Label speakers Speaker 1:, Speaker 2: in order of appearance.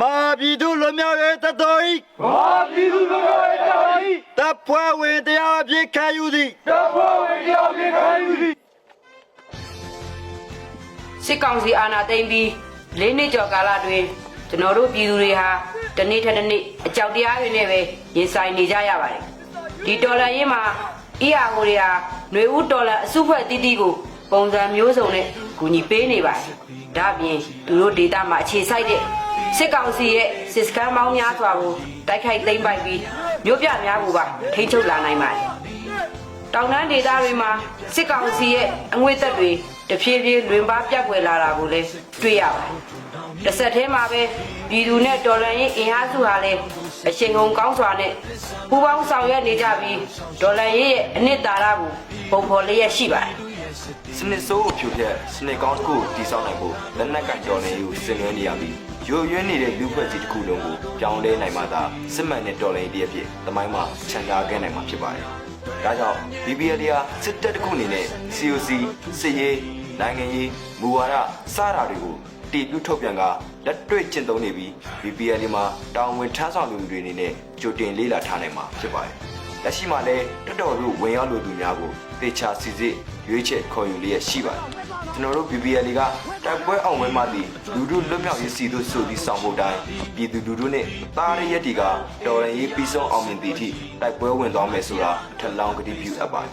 Speaker 1: မာပြည်သူလွတ်မြောက်ရေးတတော်ဤ
Speaker 2: ဘာပြည်သူလူမျိုးရဲ့တာဝန်
Speaker 1: တပ်ဖွဲ့ဝင်တရားအဖြစ်ခံယူသည်
Speaker 2: တပ်ဖွဲ့ဝင်တယောက်ဖြစ်ခံယူသည်
Speaker 3: စစ်ကောင်စီအာဏာသိမ်းပြီးလေးနှစ်ကျော်ကာလတွင်ကျွန်တော်တို့ပြည်သူတွေဟာတစ်နေ့ထက်တစ်နေ့အကြောက်တရားတွေနဲ့ပဲရင်ဆိုင်နေကြရပါတယ်ဒီတော်လန်ရေးမှာအီယာဟိုတွေဟာຫນွေဦးတော်လန်အစုဖွဲ့တီးတီးကိုပုံစံမျိုးစုံနဲ့ကူညီပေးနေပါတယ်ဒါ့အပြင်သူတို့ဒေတာမှာအခြေစိုက်တဲ့ စစ်ကောင်စီရဲ့စစ်စကန်မောင်းများစွာကိုတိုက်ခိုက်သိမ်းပိုက်ပြီးမြို့ပြများကိုပါထိန်းချုပ်လာနိုင်ပါတယ်တောင်တန်းဒေသတွေမှာစစ်ကောင်စီရဲ့အငွေသက်တွေတဖြည်းဖြည်းလွင်ပါပြတ်ွယ်လာတာကိုလည်းတွေ့ရပါတယ်။တစ်ဆက်တည်းမှာပဲပြည်သူနဲ့တော်လှန်ရေးအင်အားစုဟာလည်းအရှိန်ဟုန်ကောင်းစွာနဲ့ပူးပေါင်းဆောင်ရွက်နေကြပြီးတော်လှန်ရေးရဲ့အနှစ်သာရကိုပုံဖော်လျက်ရှိပါတယ်။
Speaker 4: စနစ်ဆိုးကိုဖြိုဖျက်စနစ်ကောင်းတစ်ခုကိုတည်ဆောက်နိုင်ဖို့လက်နက်ကင်တော်နေကိုဆင်နွှဲနေရပြီးရိုးရွံ့နေတဲ့လူဖွဲ့ကြီးတစ်ခုလုံးကိုပြောင်းလဲနိုင်မှသာစစ်မှန်တဲ့တော်လှန်ရေးတည်းအဖြစ်သမိုင်းမှာခြံထားခဲ့နိုင်မှာဖြစ်ပါတယ်။ဒါကြောင့် BBL ရာစစ်တပ်တစ်ခုအနေနဲ့ COC စစ်ရေးနိုင်ငံရေးမူဝါဒစတာတွေကိုတည်ပြုထုတ်ပြန်ကလက်တွေ့ကျင့်သုံးနေပြီး BBL မှာတာဝန်ထမ်းဆောင်သူတွေအနေနဲ့ကြိုတင်လေးလာထားနိုင်မှာဖြစ်ပါတယ်။ လက်ရှိမှာလည်းတော်တော်တို့ဝင်ရောက်လိုသူများကိုတေချာစီစစ်ရွေးချယ်ခေါ်ယူလျက်ရှိပါတယ်ကျွန်တော်တို့ BBL ကတိုက်ပွဲအောင်ပွဲမှသည့်လူတို့လွတ်မြောက်ရေးစီတို့ဆိုပြီးဆောင်ဖို့တိုင်းပြည်သူလူထုနဲ့သားရရက်တီကတော်ရင်ရေးပြီးဆုံးအောင်မြင်သည့်အထိတိုက်ပွဲဝင်သွားမယ်ဆိုတာထပ်လောင်းကတိပြုအပ်ပါတယ်